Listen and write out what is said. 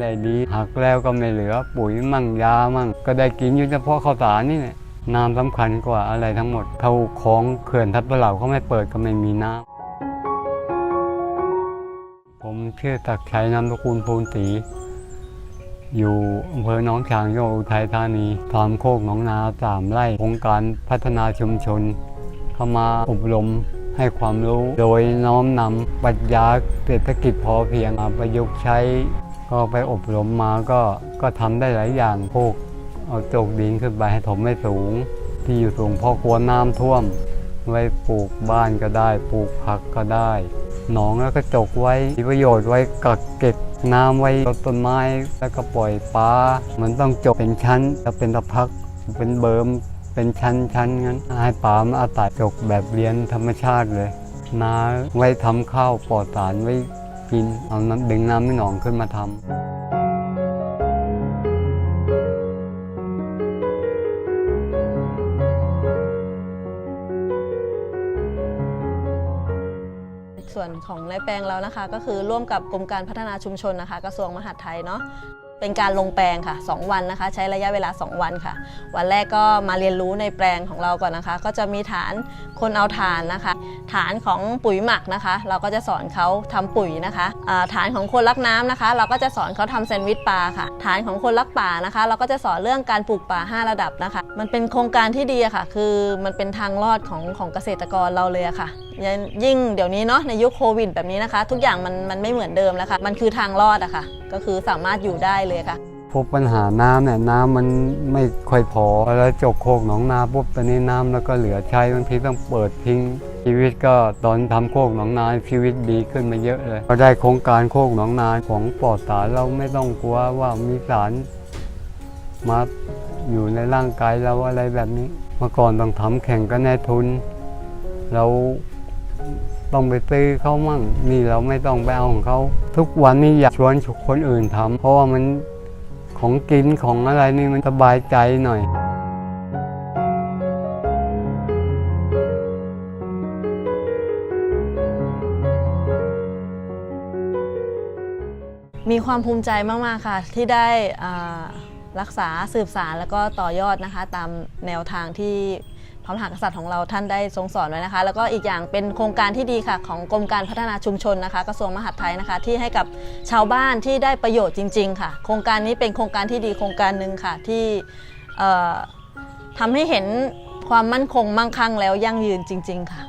ได้ดีหักแล้วก็ไม่เหลือปุ๋ยมั่งยามั่ง ก็ได้กินอยู่เฉพาะข้าวสารนี่แหละน้ำสำคัญกว่าอะไรทั้งหมดเท่าของเขื่อนทับปะเหล่าเขาไม่เปิดก็ไม่มีน้ำผมชื่อตักชัยนามสกุลภูนศรีอยู่อำเภอหนองฉางจังหวัดอุทัยธานีทำโคกหนองนาสามไร่โครงการพัฒนาชุมชน เข้ามาอบรมให้ความรู้ โดยน้อมนำปรัชญาเศรษฐกิจพอเพียงมาประยุกต์ใช้ ก็ไปอบรมมาก็ก็ทำได้หลายอย่างพวกเอาโจกดินขึ้นไปให้ถมไม่สูง ที่อยู่สูงเพราะกลัวน้ำท่วม ไว้ปลูกบ้านก็ได้ ปลูกผักก็ได้ หนองแล้วก็จกไว้มีประโยชน์ไว้กักเก็บน้ำไว้รดต้นไม้แล้วก็ปล่อยปลามันต้องจกเป็นชั้นแล้วเป็นตะพักเป็นเบิมเป็นชั้นชั้นงั้นให้ปลามาอาศัยจกแบบเลียงธรรมชาติเลยนาไว้ทำข้าวปลอดสารไว้ กิน เอาน้ำดึงน้ำไม่หนองขึ้นมาทำส่วนของในแปลงเรานะคะ ก็คือร่วมกับกรมการพัฒนาชุมชนนะคะ กระทรวงมหาดไทยเนาะ เป็นการลงแปลงค่ะ 2 วันนะคะ ใช้ระยะเวลา 2 วันค่ะ วันแรกก็มาเรียนรู้ในแปลงของเราก่อนนะคะ ก็จะมีฐานคนเอาฐานนะคะ ฐานของปุ๋ยหมักนะคะ เราก็จะสอนเขาทำปุ๋ยนะคะฐานของคนรักน้ำนะคะ เราก็จะสอนเขาทำแซนด์วิชปลาค่ะ ฐานของคนรักป่านะคะ เราก็จะสอนเรื่องการปลูกป่า 5 ระดับนะคะ มันเป็นโครงการที่ดีค่ะ คือมันเป็นทางรอดของของเกษตรกรเราเลยค่ะ ยิ่งเดี๋ยวนี้เนาะในยุคโควิดแบบนี้นะคะ ทุกอย่างมันมันไม่เหมือนเดิมแล้วค่ะ มันคือทางรอดอะค่ะ ก็คือสามารถอยู่ได้เลยค่ะ พบปัญหาน้ำเนี่ยน้ำมันไม่ค่อยพอแล้วจกโคกหนองนาปุ๊บตอนนี้น้ำแล้วก็เหลือใช้บางทีต้องเปิดทิ้ง ชีวิตก็ตอนทำโคกหนองนาชีวิตดีขึ้นมาเยอะเลยพอได้โครงการโคกหนองนาของปลอดสารเราไม่ต้องกลัวว่ามีสารมาอยู่ในร่างกายเราอะไรแบบนี้ เมื่อก่อนต้องทำแข่งกันในทุน เรา ต้องไปซื้อเขามั่งนี่เราไม่ต้องไปเอาของเขาทุกวันนี้อยากชวนคนอื่นทำเพราะว่ามันของกินของอะไรนี่มันสบายใจหน่อยมีความภูมิใจมาก ๆ ค่ะ ที่ได้รักษาสืบสารแล้วก็ต่อยอดนะคะ ตามแนวทางที่ พระมหากษัตริย์ของเราท่านได้ทรงสอนไว้นะคะ แล้วก็อีกอย่างเป็นโครงการที่ดีค่ะ ของกรมการพัฒนาชุมชนนะคะ กระทรวงมหาดไทยนะคะ ที่ให้กับชาวบ้านที่ได้ประโยชน์จริง ๆ ค่ะ โครงการนี้เป็นโครงการที่ดีโครงการหนึ่งค่ะที่เอ่อทำให้เห็นความมั่นคงมั่งคั่งแล้วยั่งยืนจริง ๆ ค่ะ